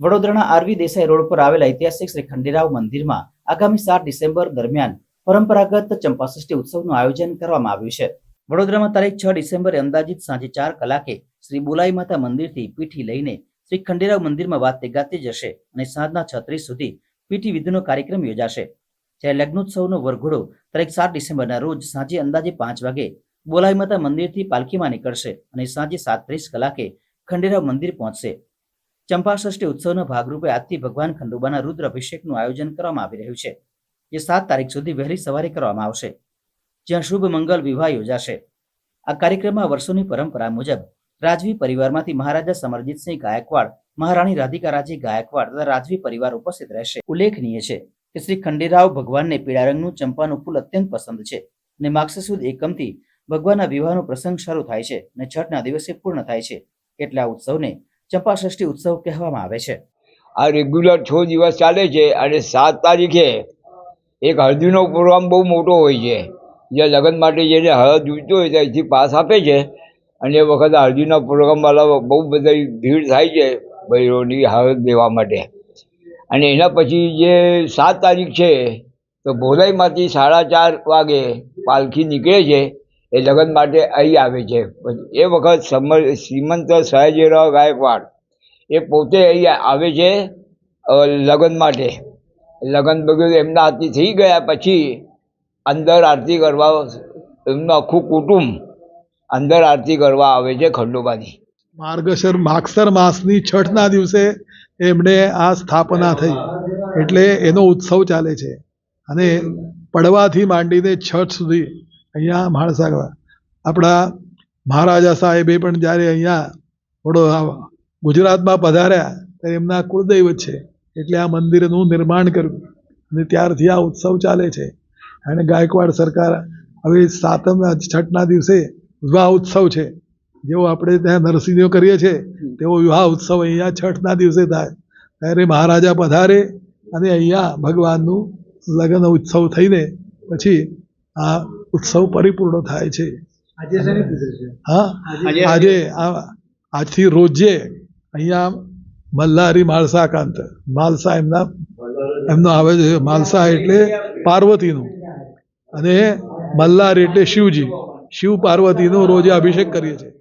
વડોદરાના RV Desai road પર આવેલા ઐતિહાસિક શ્રી ખંડેરાવ મંદિરમાં આગામી સાત ડિસેમ્બર દરમિયાન પરંપરાગત ચંપાષષ્ઠી ઉત્સવનું આયોજન કરવામાં આવ્યું છે. વડોદરામાં તારીખ છ ડિસેમ્બરે અંદાજિત સાંજે ચાર કલાકે શ્રી બોલાઈ માતા મંદિરથી પીઠી લઈને શ્રી ખંડેરાવ મંદિરમાં વાતે ગાતે જશે અને સાંજના છત્રીસ સુધી પીઠી વિધિનો કાર્યક્રમ યોજાશે. જ્યારે લગ્નોત્સવનો વરઘોડો તારીખ સાત ડિસેમ્બરના રોજ સાંજે અંદાજે પાંચ વાગે બોલાઈ માતા મંદિરથી પાલખીમાં નીકળશે અને સાંજે સાત ત્રીસ કલાકે ખંડેરાવ મંદિર પહોંચશે. ચંપાષષ્ઠી ઉત્સવના ભાગરૂપે આજથી ભગવાન ખંડુબાના રુદ્ર અભિષેકનું આયોજન કરવામાં આવી રહ્યું છે. જે સાત તારીખ સુધી વહેલી સવારે કરવામાં આવશે. જ્યાં શુભ મંગલ વિવાહ યોજાશે. આ કાર્યક્રમમાં વર્ષોની પરંપરા મુજબ રાજવી પરિવારમાંથી મહારાજા સમરજીતસિંહ ગાયકવાડ, મહારાણી રાધિકારાજી ગાયકવાડ તથા રાજવી પરિવાર ઉપસ્થિત રહેશે. ઉલ્લેખનીય છે કે શ્રી ખંડેરાવ ભગવાનને પીળા રંગનું ચંપાનું ફૂલ અત્યંત પસંદ છે અને માગસર સુદ એકમથી ભગવાનના વિવાહનો પ્રસંગ શરૂ થાય છે અને છઠના દિવસે પૂર્ણ થાય છે. એટલે આ ઉત્સવને ચંપાષષ્ઠી ઉત્સવ કહેવામાં આવે છે. આ રેગ્યુલર છ દિવસ ચાલે છે અને સાત તારીખે એક હળદીનો પ્રોગ્રામ બહુ મોટો હોય છે. જે લગ્ન માટે જેને હળદ જોઈતું હોય ત્યાંથી પાસ આપે છે. અને એ વખતે હળદીના પ્રોગ્રામવાળા બહુ બધી ભીડ થાય છે ભૈરોની હળદ લેવા માટે. અને એના પછી જે સાત તારીખ છે, તો ભોલાઈમાંથી સાડા ચાર વાગે પાલખી નીકળે છે. એ લગ્ન માટે અહીં આવે છે. એ વખત સમર શ્રીમંત સયાજીરાવ ગાયકવાડ એ પોતે અહીં આવે છે લગ્ન માટે. લગ્ન બગન એમના હાથથી થઈ ગયા પછી અંદર આરતી કરવા, એમનું આખું કુટુંબ અંદર આરતી કરવા આવે છે ખંડોબાની. માર્ગશર માગસર માસની છઠના દિવસે એમણે આ સ્થાપના થઈ. એટલે એનો ઉત્સવ ચાલે છે. અને પડવાથી માંડીને છઠ સુધી અહીંયા માણસાગર. આપણા મહારાજા સાહેબે પણ જ્યારે અહીંયા થોડો ગુજરાતમાં પધાર્યા, ત્યારે એમના કુળદૈવત છે. એટલે આ મંદિરનું નિર્માણ કર્યું. અને ત્યારથી આ ઉત્સવ ચાલે છે. અને ગાયકવાડ સરકાર હવે સાતમ છઠના દિવસે વિવાહ ઉત્સવ છે. જેવો આપણે ત્યાં નરસિંહો કરીએ છીએ, તેવો વિવાહ ઉત્સવ અહીંયા છઠના દિવસે થાય. ત્યારે મહારાજા પધારે અને અહીંયા ભગવાનનું લગ્ન ઉત્સવ થઈને પછી આ ઉત્સવ પરિપૂર્ણ થાય છે. હા? આજે આ આજથી રોજે અહીંયા મલ્હારી માલસાકાંત માલસા એમના એમનો આવે છે માલસા એટલે પાર્વતીનું. અને મલ્હાર એટલે શિવજી. શિવ પાર્વતીનો રોજે અભિષેક કરીએ છીએ.